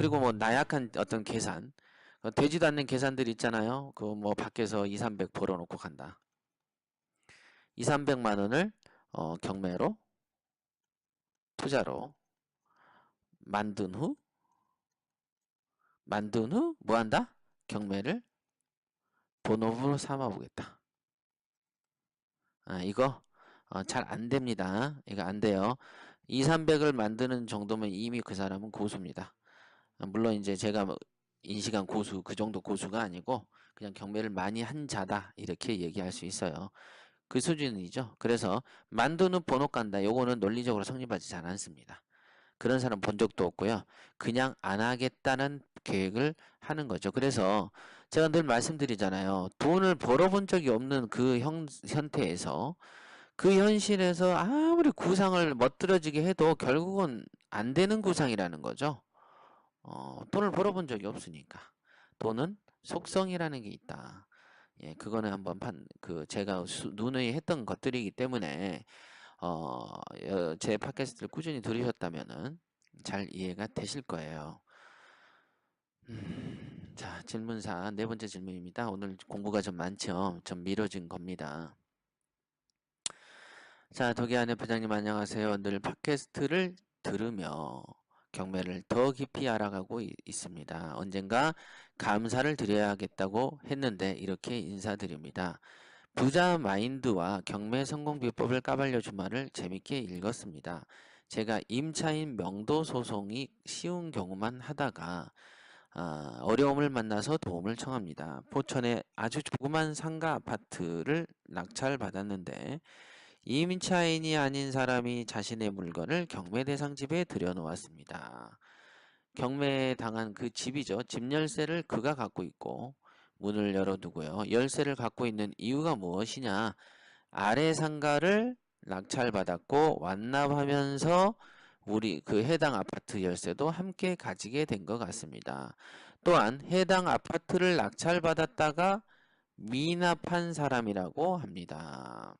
그리고 뭐 나약한 어떤 계산, 어, 되지도 않는 계산들 있잖아요. 그 뭐 밖에서 2, 300 벌어놓고 간다. 2, 300만 원을 어, 경매로 투자로 만든 후 만든 후 뭐 한다? 경매를 본업으로 삼아 보겠다. 아, 이거 어, 잘 안 됩니다. 이거 안 돼요. 2, 300을 만드는 정도면 이미 그 사람은 고수입니다. 아, 물론 이제 제가 뭐 인식한 고수 그 정도 고수가 아니고 그냥 경매를 많이 한 자다 이렇게 얘기할 수 있어요. 그 수준이죠. 그래서 만드는 번호 간다. 요거는 논리적으로 성립하지 잘 않습니다. 그런 사람 본 적도 없고요. 그냥 안 하겠다는 계획을 하는 거죠. 그래서 제가 늘 말씀드리잖아요. 돈을 벌어본 적이 없는 그 형, 형태에서 그 현실에서 아무리 구상을 멋들어지게 해도 결국은 안 되는 구상이라는 거죠. 어, 돈을 벌어본 적이 없으니까. 돈은 속성이라는 게 있다. 예, 그거는 한번 판, 그, 제가 수, 누누이 했던 것들이기 때문에, 어, 제 팟캐스트를 꾸준히 들으셨다면은 잘 이해가 되실 거예요. 음, 자, 질문사 네 번째 질문입니다. 오늘 공부가 좀 많죠? 좀 미뤄진 겁니다. 자, 도기안의 부장님 안녕하세요. 늘 팟캐스트를 들으며 경매를 더 깊이 알아가고 있습니다. 언젠가 감사를 드려야겠다고 했는데 이렇게 인사드립니다. 부자 마인드와 경매 성공 비법을 까발려 주말을 재밌게 읽었습니다. 제가 임차인 명도 소송이 쉬운 경우만 하다가 아, 어려움을 만나서 도움을 청합니다. 포천에 아주 조그만 상가 아파트를 낙찰받았는데 이민차인이 아닌 사람이 자신의 물건을 경매 대상 집에 들여놓았습니다. 경매 당한 그 집이죠. 집 열쇠를 그가 갖고 있고 문을 열어두고요. 열쇠를 갖고 있는 이유가 무엇이냐? 아래 상가를 낙찰받았고 완납하면서 우리 그 해당 아파트 열쇠도 함께 가지게 된 것 같습니다. 또한 해당 아파트를 낙찰받았다가 미납한 사람이라고 합니다.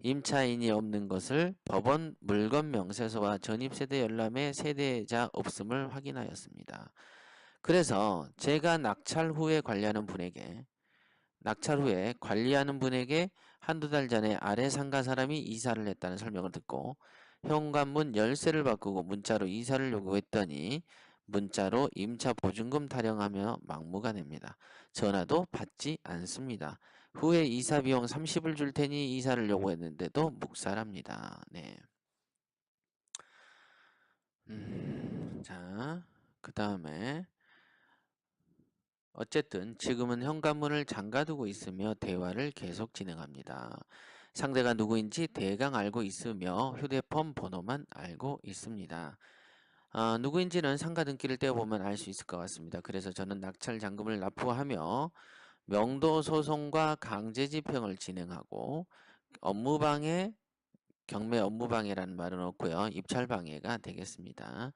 임차인이 없는 것을 법원 물건 명세서와 전입세대 열람의 세대자 없음을 확인하였습니다. 그래서 제가 낙찰 후에 관리하는 분에게 낙찰 후에 관리하는 분에게 한두 달 전에 아래 상가 사람이 이사를 했다는 설명을 듣고 현관문 열쇠를 바꾸고 문자로 이사를 요구했더니 문자로 임차 보증금 타령하며 막무가내입니다. 전화도 받지 않습니다. 후에 이사 비용 30을 줄 테니 이사를 요구했는데도 묵살합니다. 네. 음, 자, 그 다음에 어쨌든 지금은 현관문을 잠가두고 있으며 대화를 계속 진행합니다. 상대가 누구인지 대강 알고 있으며 휴대폰 번호만 알고 있습니다. 아, 누구인지는 상가 등기를 떼어보면 알 수 있을 것 같습니다. 그래서 저는 낙찰 잔금을 납부하며 명도 소송과 강제 집행을 진행하고 업무방해 경매 업무방해라는 말은 없고요. 입찰방해가 되겠습니다.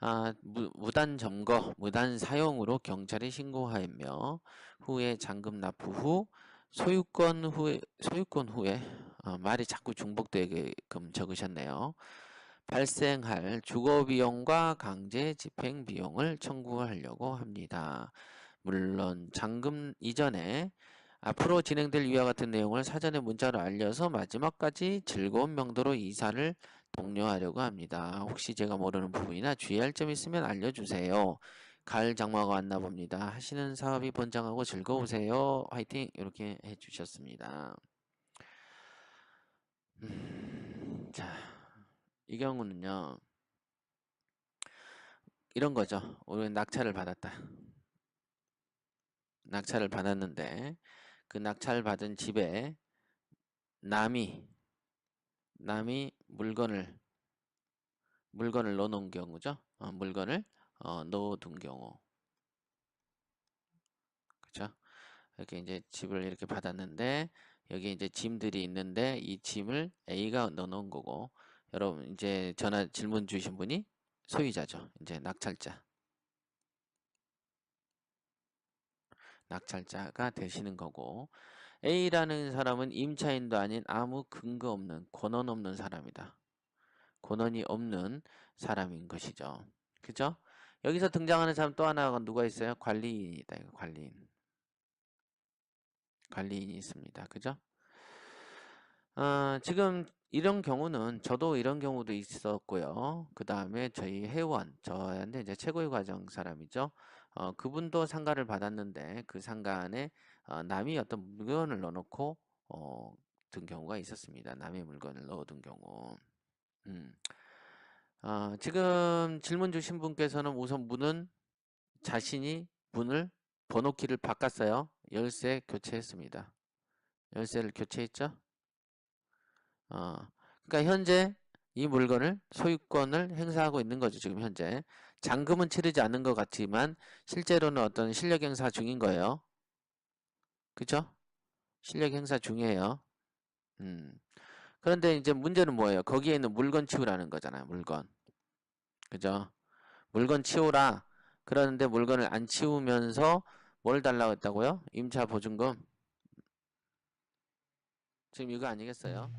아, 무, 무단 점거, 무단 사용으로 경찰에 신고하였며 후에 잔금 납부 후 소유권 후에 소유권 후에 어, 말이 자꾸 중복되게끔 적으셨네요. 발생할 주거 비용과 강제 집행 비용을 청구하려고 합니다. 물론 잔금 이전에 앞으로 진행될 위와 같은 내용을 사전에 문자로 알려서 마지막까지 즐거운 명도로 이사를 독려하려고 합니다. 혹시 제가 모르는 부분이나 주의할 점 있으면 알려주세요. 가을 장마가 왔나 봅니다. 하시는 사업이 번창하고 즐거우세요. 화이팅! 이렇게 해주셨습니다. 음, 자, 이 경우는요. 이런 거죠. 우리는 낙찰을 받았다. 낙찰을 받았는데 그 낙찰 받은 집에 남이 남이 물건을 물건을 넣어놓은 경우죠. 어, 물건을 어, 넣어둔 경우. 그쵸? 이렇게 이제 집을 이렇게 받았는데, 여기 이제 짐들이 있는데, 이 짐을 A가 넣어놓은 거고, 여러분, 이제 전화 질문 주신 분이 소유자죠. 이제 낙찰자. 낙찰자가 되시는 거고, A라는 사람은 임차인도 아닌 아무 근거 없는, 권한 없는 사람이다. 권한이 없는 사람인 것이죠. 그죠? 여기서 등장하는 사람 또 하나가 누가 있어요? 관리인이다. 이거 관리인. 관리인이 있습니다. 그죠? 어, 지금 이런 경우는 저도 이런 경우도 있었고요. 그 다음에 저희 회원, 저한테 이제 최고위 과정 사람이죠. 어, 그분도 상가를 받았는데 그 상가 안에 어, 남이 어떤 물건을 넣어놓고 어, 든 경우가 있었습니다. 남의 물건을 넣어둔 경우. 음. 어, 지금 질문 주신 분께서는 우선 문은 자신이 문을 번호키를 바꿨어요. 열쇠 교체했습니다. 열쇠를 교체했죠? 어, 그러니까 현재 이 물건을 소유권을 행사하고 있는 거죠. 지금 현재 잔금은 치르지 않는 것 같지만 실제로는 어떤 실력 행사 중인 거예요. 그죠? 실력 행사 중이에요. 음. 그런데 이제 문제는 뭐예요? 거기에 있는 물건 치우라는 거잖아요. 물건. 그죠? 물건 치우라. 그러는데 물건을 안 치우면서 뭘 달라고 했다고요? 임차 보증금. 지금 이거 아니겠어요?